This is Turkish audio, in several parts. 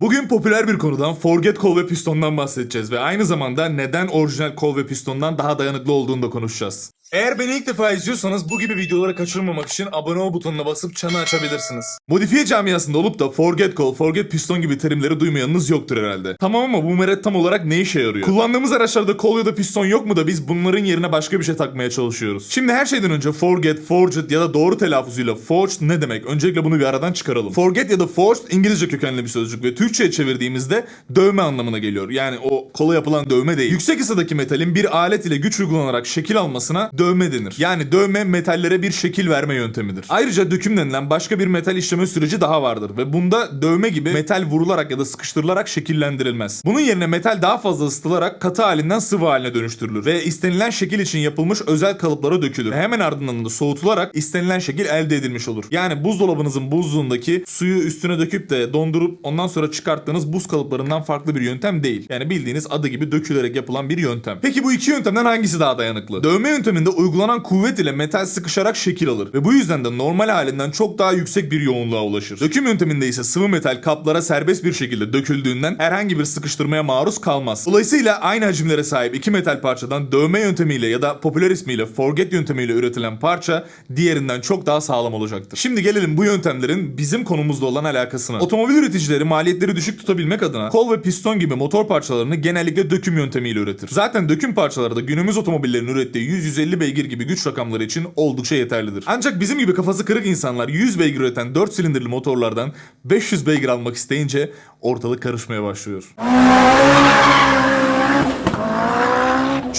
Bugün popüler bir konudan Forget kol ve pistondan bahsedeceğiz ve aynı zamanda neden orijinal kol ve pistondan daha dayanıklı olduğunu da konuşacağız. Eğer beni ilk defa izliyorsanız bu gibi videoları kaçırmamak için abone ol butonuna basıp çanı açabilirsiniz. Modifiye camiasında olup da Forget kol, Forget piston gibi terimleri duymayanınız yoktur herhalde. Tamam ama bu meret tam olarak ne işe yarıyor? Kullandığımız araçlarda kol ya da piston yok mu da biz bunların yerine başka bir şey takmaya çalışıyoruz. Şimdi her şeyden önce Forget, Forged ya da doğru telaffuzuyla Forged ne demek? Öncelikle bunu bir aradan çıkaralım. Forget ya da Forged İngilizce kökenli bir sözcük ve Türkçe'ye çevirdiğimizde dövme anlamına geliyor. Yani o kola yapılan dövme değil. Yüksek ısıdaki metalin bir alet ile güç uygulanarak şekil almasına dövme denir. Yani dövme metallere bir şekil verme yöntemidir. Ayrıca döküm denilen başka bir metal işleme süreci daha vardır ve bunda dövme gibi metal vurularak ya da sıkıştırılarak şekillendirilmez. Bunun yerine metal daha fazla ısıtılarak katı halinden sıvı haline dönüştürülür ve istenilen şekil için yapılmış özel kalıplara dökülür. Ve hemen ardından da soğutularak istenilen şekil elde edilmiş olur. Yani buzdolabınızın buzluğundaki suyu üstüne döküp de dondurup ondan sonra çıkarttığınız buz kalıplarından farklı bir yöntem değil. Yani bildiğiniz adı gibi dökülerek yapılan bir yöntem. Peki bu iki yöntemden hangisi daha dayanıklı? Dövme yönteminde uygulanan kuvvet ile metal sıkışarak şekil alır ve bu yüzden de normal halinden çok daha yüksek bir yoğunluğa ulaşır. Döküm yönteminde ise sıvı metal kaplara serbest bir şekilde döküldüğünden herhangi bir sıkıştırmaya maruz kalmaz. Dolayısıyla aynı hacimlere sahip iki metal parçadan dövme yöntemiyle ya da popüler ismiyle forget yöntemiyle üretilen parça diğerinden çok daha sağlam olacaktır. Şimdi gelelim bu yöntemlerin bizim konumuzda olan alakasına. Otomobil üreticileri maliyetleri düşük tutabilmek adına kol ve piston gibi motor parçalarını genellikle döküm yöntemiyle üretir. Zaten döküm parçaları da günümüz otomobillerin ürettiği 100-150 beygir gibi güç rakamları için oldukça yeterlidir. Ancak bizim gibi kafası kırık insanlar 100 beygir üreten 4 silindirli motorlardan 500 beygir almak isteyince ortalık karışmaya başlıyor.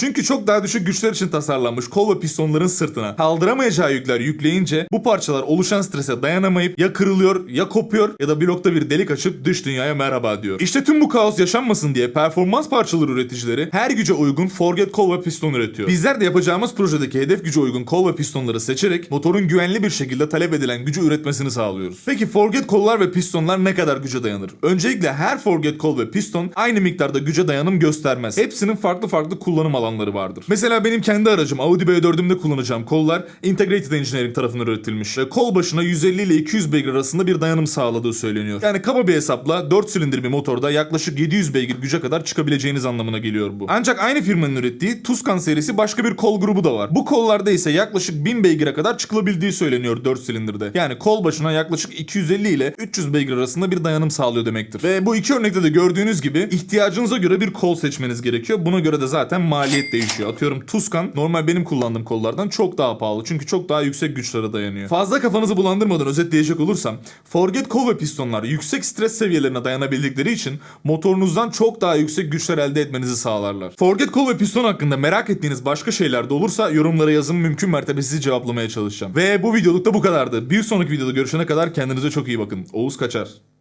Çünkü çok daha düşük güçler için tasarlanmış kol ve pistonların sırtına kaldıramayacağı yükler yükleyince bu parçalar oluşan strese dayanamayıp ya kırılıyor ya kopuyor ya da blokta bir delik açıp dış dünyaya merhaba diyor. İşte tüm bu kaos yaşanmasın diye performans parçaları üreticileri her güce uygun forget kol ve piston üretiyor. Bizler de yapacağımız projedeki hedef güce uygun kol ve pistonları seçerek motorun güvenli bir şekilde talep edilen gücü üretmesini sağlıyoruz. Peki forget kollar ve pistonlar ne kadar güce dayanır? Öncelikle her forget kol ve piston aynı miktarda güce dayanım göstermez. Hepsinin farklı farklı kullanım alanları vardır. Mesela benim kendi aracım Audi B4'ümde kullanacağım kollar Integrated Engineering tarafından üretilmiş ve kol başına 150 ile 200 beygir arasında bir dayanım sağladığı söyleniyor. Yani kaba bir hesapla 4 silindir bir motorda yaklaşık 700 beygir güce kadar çıkabileceğiniz anlamına geliyor bu. Ancak aynı firmanın ürettiği Tuscan serisi başka bir kol grubu da var. Bu kollarda ise yaklaşık 1000 beygire kadar çıkılabildiği söyleniyor 4 silindirde. Yani kol başına yaklaşık 250 ile 300 beygir arasında bir dayanım sağlıyor demektir. Ve bu iki örnekte de gördüğünüz gibi ihtiyacınıza göre bir kol seçmeniz gerekiyor. Buna göre de zaten maliyet değişiyor. Atıyorum Tuscan normal benim kullandığım kollardan çok daha pahalı. Çünkü çok daha yüksek güçlere dayanıyor. Fazla kafanızı bulandırmadan özetleyecek olursam Forget kol ve pistonlar yüksek stres seviyelerine dayanabildikleri için motorunuzdan çok daha yüksek güçler elde etmenizi sağlarlar. Forget kol ve piston hakkında merak ettiğiniz başka şeyler de olursa yorumlara yazın mümkün mertebe sizi cevaplamaya çalışacağım. Ve bu videoluk da bu kadardı. Bir sonraki videoda görüşene kadar kendinize çok iyi bakın. Oğuz Kaçar.